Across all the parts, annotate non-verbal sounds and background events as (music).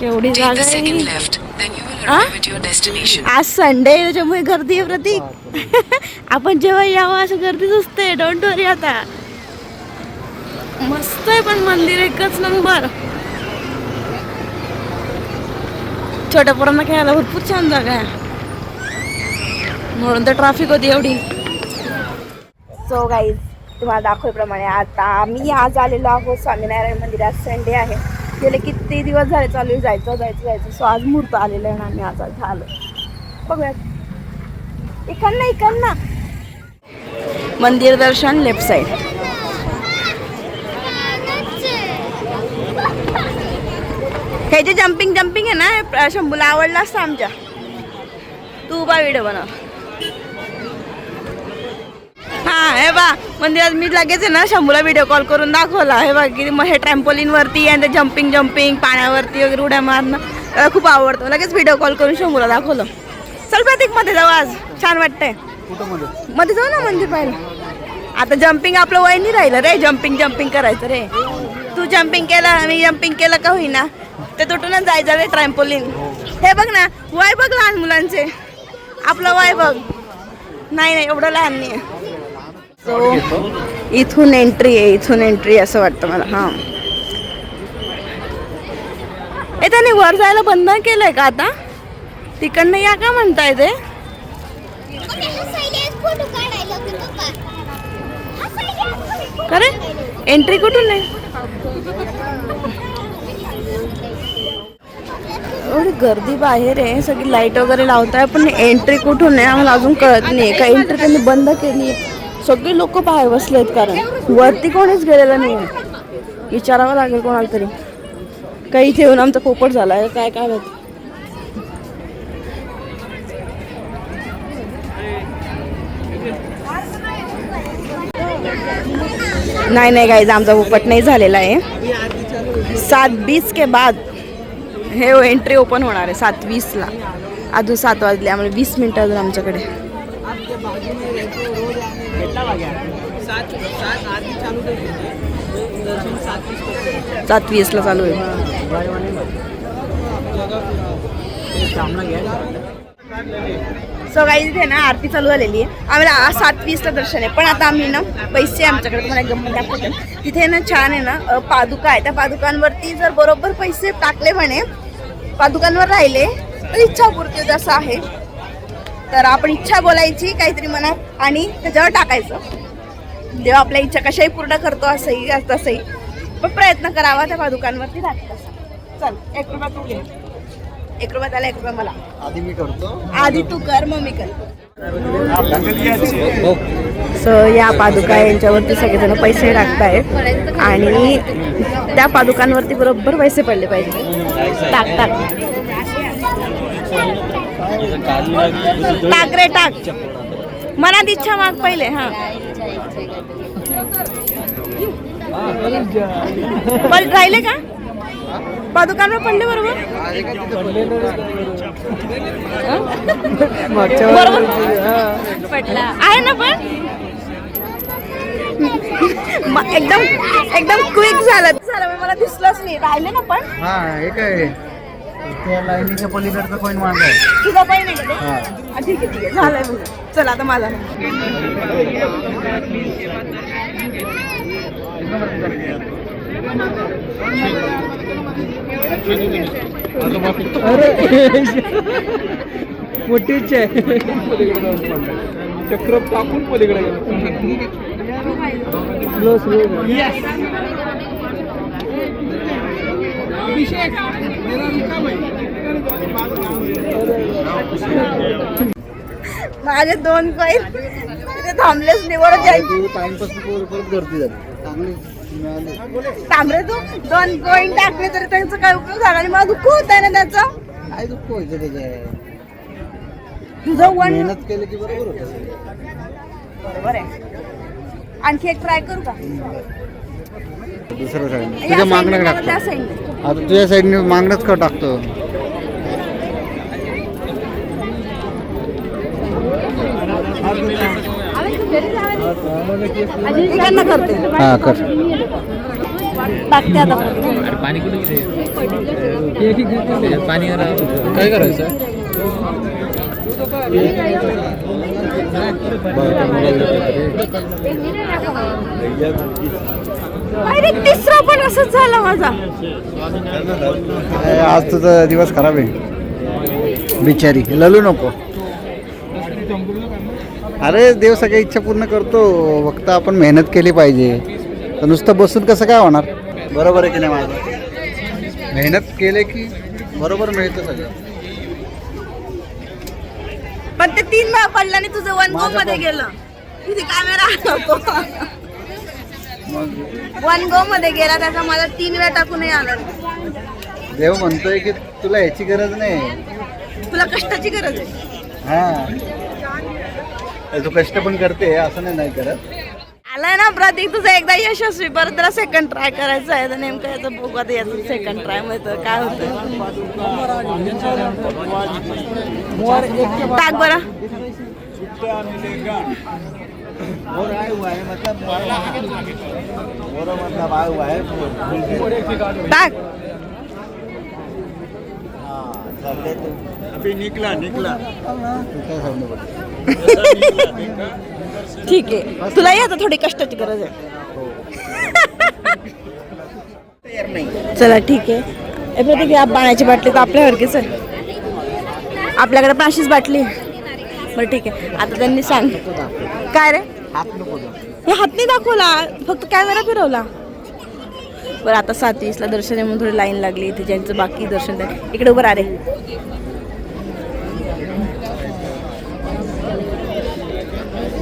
केवढी Take जागा the second आहे left, then you will Huh? arrive at your destination. आज संडे आहे त्याच्यामुळे गर्दी आहे प्रतीक. (laughs) आपण जेव्हा यावं असं गर्दीच असते. डोंट वरी आता. मस्त आहे पण मंदिर एकच नंबर छोट्या पोरांना खेळायला भरपूर छान जागा आहे. म्हणून तर ट्रॅफिक होती एवढी. सो गाईज तुम्हाला दाखवल्याप्रमाणे आता आम्ही आज आलेलो आहोत स्वामीनारायण मंदिरात. संडे आहे. गेले किती दिवस झाले चालू आहे, जायचं जायचं जायचं. सो आज मुहूर्त आलेलं आहे ना आज आज आलो बघूयात. इकडनं इकडनं. मंदिर दर्शन लेफ्ट साईड हे जे जम्पिंग जम्पिंग आहे ना शंभूला आवडलं असतं आमच्या. तू उभा व्हिडिओ बनव हा हे बा मंदिरात मी लगेच आहे ना शंभूला व्हिडिओ कॉल करून दाखवला. हे बघ किती मग हे ट्रॅम्पोलिन वरती आणि ते जम्पिंग जम्पिंग पाण्यावरती वगैरे उड्या मारणं त्याला खूप आवडतं. लगेच व्हिडिओ कॉल करून शंभूला दाखवलं. चल प्रतीकमध्ये जाऊ आज. छान वाटतंय. मध्ये? जाऊ ना मंदिर पाहिलं आता जम्पिंग आपलं वय नाही राहिलं रे. जम्पिंग जम्पिंग करायचं रे. तू जम्पिंग केलं मी जम्पिंग केलं का होईना? ते तुटूनच जायचं रे ट्रॅम्पोलिन हे बघ ना वय बघ लहान मुलांचे. आपलं वय बघ. नाही नाही एवढं लहान नाही सो इथून एंट्री आहे इथून एंट्री असं वाटतं मला. हां. ए त्याने वर जायला बंद केलंय का आता? तिकडनं या का म्हणताय ते? खरे एंट्री कुठून आहे? एवढी गर्दी बाहेर आहे सगळी लाइट वगैरे लावताय पण एंट्री कुठून आहे? आम्हाला अजून कळत नाही का एंट्री त्यांनी बंद केली आहे सगळे लोक बाहेर बसले आहेत कारण वरती कोणीच गेलेलं नाही. आहे विचारावं लागेल कोणाला तरी. काही इथे येऊन आमचा पोपट झाला आहे काय काय माहिती? नाही नाही गाईज आमचा पोपट नाही झालेला आहे. सात बीस के बाद हे एंट्री ओपन होणार आहे सात वीसला. अजून सात वाजले आम्हाला वीस मिनटं अजून आमच्याकडे. सात वीसला चालू आहे. सो काही इथे ना आरती चालू झालेली आहे. आम्हाला आज सात वीसला दर्शन आहे. पण आता आम्ही ना पैसे आमच्याकडे तुम्हाला एक गंमत दाखवते. तिथे ना छान आहे ना पादुका आहे. त्या पादुकांवरती जर बरोबर पैसे टाकले म्हणे पादुकांवर राहिले तर इच्छापूर्ती होते असं आहे. तर आपण इच्छा बोलायची काहीतरी मनात आणि त्याच्यावर टाकायचं. देव आपल्या इच्छा कशाही पूर्ण करतो असंही तसंही. पण प्रयत्न करावा त्या पादुकांवरती टाकत चल एक रुपया तू घे. एक रुपया त्याला एक रुपया मला. आधी मी करतो. आधी तू कर मग मी कर सो या पादुका यांच्यावरती सगळेजण पैसे टाकतायत. आणि त्या पादुकांवरती बरोबर पैसे पडले पाहिजे. टाक टाक टाक रे टाक. मनात इच्छा माग पहिले हा. पण राहिले का? पादुकांवर पडले बरोबर? बरोबर? पडला आहे ना पण? एकदम एकदम क्विक झालं. झालं मला दिसलंच नाही. राहिले ना पण? हा हे काय? त्या लाईनीच्या पलीकडचं कॉईन मांडलाय तुझा पण नाही का ते? हा. हा, ठीक आहे ठीक आहे. झालंय चला आता माझा मोठीच आहे. चक्र टाकून पलीकडे गेलो. स्लो स्लो माझे दोन कॉईन तिथे थांबलेच निवड तांबरे तू दोन कॉईन टाकले तरी त्यांचा काय उपयोग झाला? आणि मला दुःख होत आहे ना त्याचं. काय दुःख व्हायचं त्याच्या तुझं वन मेहनत केली की बरोबर होतं. बरोबर आहे. आणखी एक ट्राय करू का? दुसऱ्या साईडने या तुझ्या मागणं टाकतो. आता तुझ्या साईडने मागणंच का टाकतो? हा कर. टाकते आता. पाणी कुठे किती पाणी काय करायचं? अरे तिसरा पण असंच झाला माझा. आज तुझा दिवस खराब आहे. बिचारी. ललू नको. अरे देव सगळ्या इच्छा पूर्ण करतो. फक्त आपण मेहनत केली पाहिजे. तर नुसतं बसून कसं काय होणार? बरोबर आहे की नाही माझं मेहनत केले की बरोबर मिळतं सगळं. पण ते तीन वेळा पडलं आणि तुझं वन गो मध्ये गेलं. तिथे कॅमेरा वन गो मध्ये गेला त्याचा मला तीन वेळा टाकून नाही आला. देव म्हणतोय की तुला ह्याची गरज नाही. तुला कष्टाची गरज आहे. हा. तू कष्ट पण करते असं नाही नाही करत. आलाय ना प्रतीक तुझं एकदा यशस्वी परत त्याला सेकंड ट्राय करायचं आहे. तर नेमकं याचं बघू आता याचं सेकंड ट्रायमध्ये काय होतं? टाक बरं. टाक निकला निकला. ठीक आहे. तुलाही आता थोडी कष्टाची गरज आहे. चला ठीक आहे. प्रतीक या पाण्याची बाटली तर आपल्यासारखीच आहे. आपल्याकडे पण अशीच बाटली आहे. बरं ठीक आहे. आता त्यांनी सांग. काय रे? हे हात नाही दाखवला. फक्त कॅमेरा फिरवला. बरं आता सात वीसला दर्शन आहे म्हणून थोडी लाईन लागली. इथे ज्यांचं बाकी दर्शन इकडे उभं रे.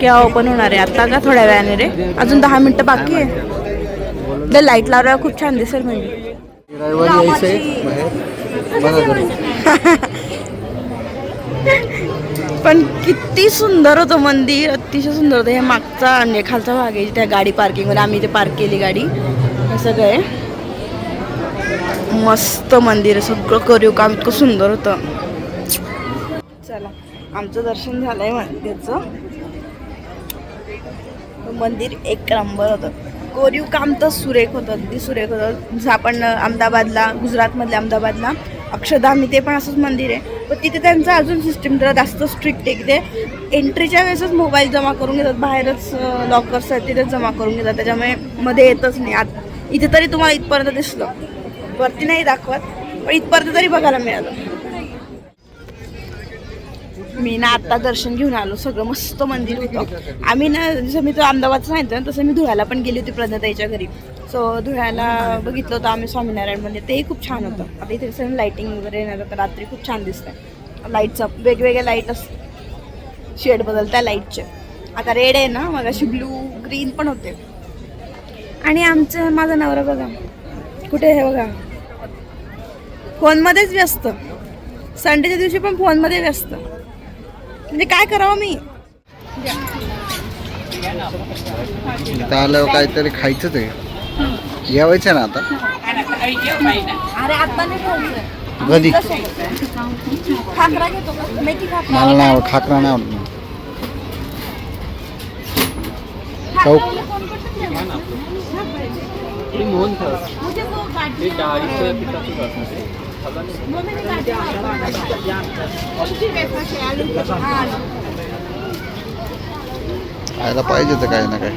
केव्हा ओपन होणार आहे? आता का थोड्या वेळाने रे? अजून दहा मिनिटं बाकी आहे. ते लाइट लावल्यावर खूप छान दिसेल म्हणजे (laughs) रविवारी यायचंय बाहेर बघा घरी पण किती सुंदर होतं मंदिर अतिशय सुंदर होतं. हे मागचा आणि खालचा भाग आहे त्या गाडी पार्किंगमध्ये आम्ही इथे पार्क केली गाडी. हे सगळं आहे. मस्त मंदिर आहे. सगळं करू काम इतकं सुंदर होतं. चला आमचं दर्शन झालंय मंदिरचं. मंदिर एक नंबर होतं. कोरीव काम तर सुरेख होतं. अगदी सुरेख होतं. जसं आपण अहमदाबादला गुजरातमधल्या अहमदाबादला अक्षरधाम इथे पण असंच मंदिर आहे. पण तिथे त्यांचं अजून सिस्टीम जरा जास्त स्ट्रिक्ट आहे तिथे एंट्रीच्या वेळेसच मोबाईल जमा करून घेतात. बाहेरच लॉकर्स आहेत तिथेच जमा करून घेतात. त्याच्यामुळे मध्ये येतच नाही. आत इथे तरी तुम्हाला इथपर्यंत दिसलं. वरती नाही दाखवत पण इथपर्यंत तरी बघायला मिळालं. मी ना आत्ता दर्शन घेऊन आलो सगळं मस्त मंदिर होतं. आम्ही ना जसं मी तो अहमदाबादचं सांगितलं ना तसं मी धुळ्याला पण गेली होती प्रज्ञाताईच्या घरी. सो धुळ्याला बघितलं होतं आम्ही स्वामीनारायण मंदिर तेही खूप छान होतं. आता इथे सगळं लाईटिंग वगैरे येणार तर रात्री खूप छान दिसतं लाईटचं वेगवेगळ्या लाइट अस शेड बदलत्या लाईटचे आता रेड आहे ना मग अशी ब्लू ग्रीन पण होते. आणि आमचं माझा नवरा बघा. कुठे आहे बघा? फोनमध्येच व्यस्त. संडेच्या दिवशी पण फोनमध्ये व्यस्त. म्हणजे काय करावं मी? इथं आल्यावर काहीतरी खायचंच आहे. जेवायचं ना आता? अरे आता नाही खायचं. कधी? खाकरा घेतो का? मेथी खाकरा. मला नाही आवडत खाकरा नाही आवडत चौक वो मैंने गाड़ी हाँ, खायला पाहिजे तर काही ना काही.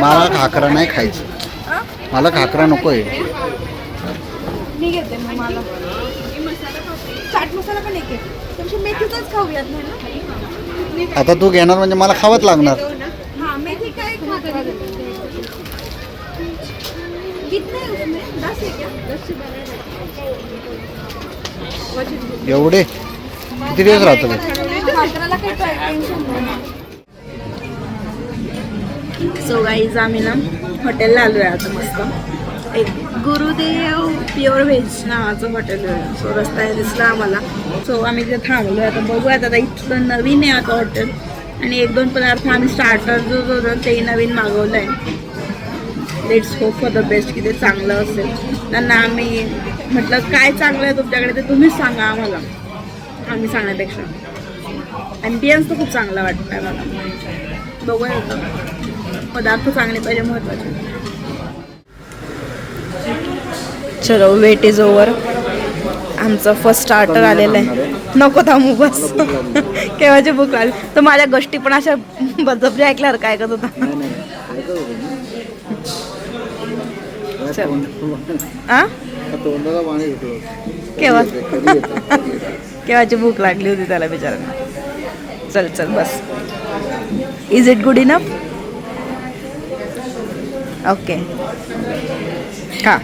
मला खाकरा नाही खायचं. मला खाकरा नको आहे मी घेते मग मला. चाट मसाला पण एक आहे. मेथीचाच खाऊयात ना? आता तू घेणार म्हणजे मला खावंच लागणार. एवढे? किती दिवस राहतो सो गाईज आम्ही ना हॉटेलला आलो आहे आता मस्त. एक गुरुदेव प्युअर व्हेज नावाचं हॉटेल आहे. सो रस्ता दिसला आम्हाला. सो आम्ही तिथे थांबलो आहे आता बघूयात. आता इथलं नवीन आहे आता हॉटेल आणि एक दोन पदार्थ आम्ही स्टार्टर जो जो होतं ते नवीन मागवलं आहे let's hope for the best की ते चांगलं असेल. त्यांना आम्ही म्हटलं काय चांगलं आहे तुमच्याकडे? ते तुम्हीच सांगा आम्हाला. आम्ही सांगण्यापेक्षा. ॲम्बियन्स तर खूप चांगला वाटतंय मला. बघूया पदार्थ चांगले पाहिजे महत्त्वाचे चलो वेट इज ओव्हर आमचं फर्स्ट स्टार्टर आलेलं आहे. नको थांबू बस. केव्हाची भूक लागली? तर माझ्या गोष्टी पण अशा बजबऱ्या ऐकल्यावर काय करत होता. केव्हा? केव्हाची भूक लागली होती त्याला बिचारांना? चल चल बस. Is it good enough okay हां